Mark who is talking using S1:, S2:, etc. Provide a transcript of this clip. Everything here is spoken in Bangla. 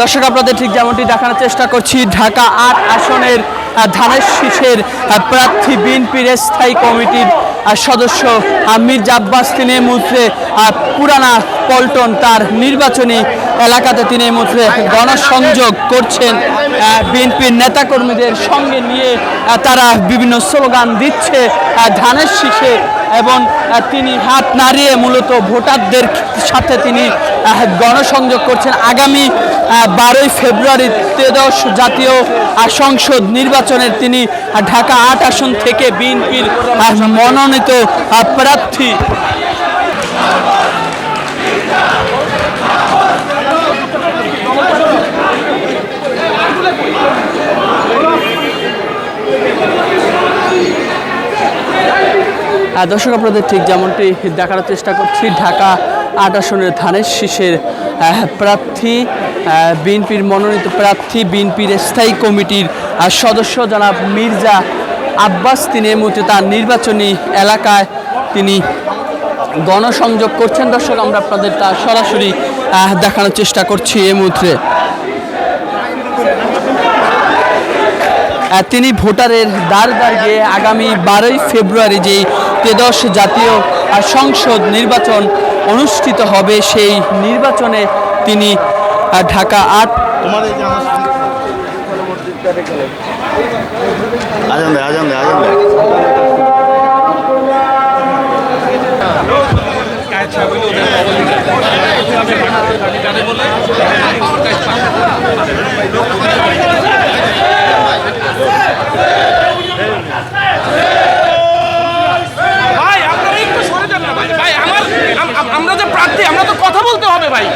S1: দর্শক আপনাদের ঠিক যেমনটি দেখানোর চেষ্টা করছি ঢাকা আট আসনের ধানের শীষের প্রার্থী বিএনপির স্থায়ী কমিটির সদস্য আহ, মির্জা আব্বাস তিনি এই মুহূর্তে পুরানা পল্টন তার নির্বাচনী এলাকাতে তিনি এই মুহূর্তে গণসংযোগ করছেন। বিএনপির নেতাকর্মীদের সঙ্গে নিয়ে তারা বিভিন্ন স্লোগান দিচ্ছে ধানের শীষে। এবং তিনি হাত নাড়িয়ে মূলত ভোটারদের সাথে তিনি গণসংযোগ করছেন। আগামী বারোই ফেব্রুয়ারি ত্রেদশ জাতীয় সংসদ নির্বাচনের তিনি ঢাকা আট আসন থেকে বিএনপির মনোনীত প্রার্থী। দর্শক, আপনাদের ঠিক যেমনটি দেখার চেষ্টা করছি, ঢাকা আট আসনের ধানের শীষের প্রার্থী বিএনপির মনোনীত প্রার্থী, বিএনপির স্থায়ী কমিটির সদস্য জনাব মির্জা আব্বাস। তিনি এই মুহূর্তে তার নির্বাচনী এলাকায় তিনি গণসংযোগ করছেন। দর্শক, আমরা আপনাদের তা সরাসরি দেখানোর চেষ্টা করছি এই মুহূর্তে। তিনি ভোটারের দ্বার দ্বার গিয়ে আগামী বারোই ফেব্রুয়ারি যেই তেদশ জাতীয় সংসদ নির্বাচন অনুষ্ঠিত হবে সেই নির্বাচনে তিনি ঢাকা আট
S2: তোমার এই যে আমার আজান দে আজান দে আজান দে।
S3: ভাই কথা বলতে হবে ভাই।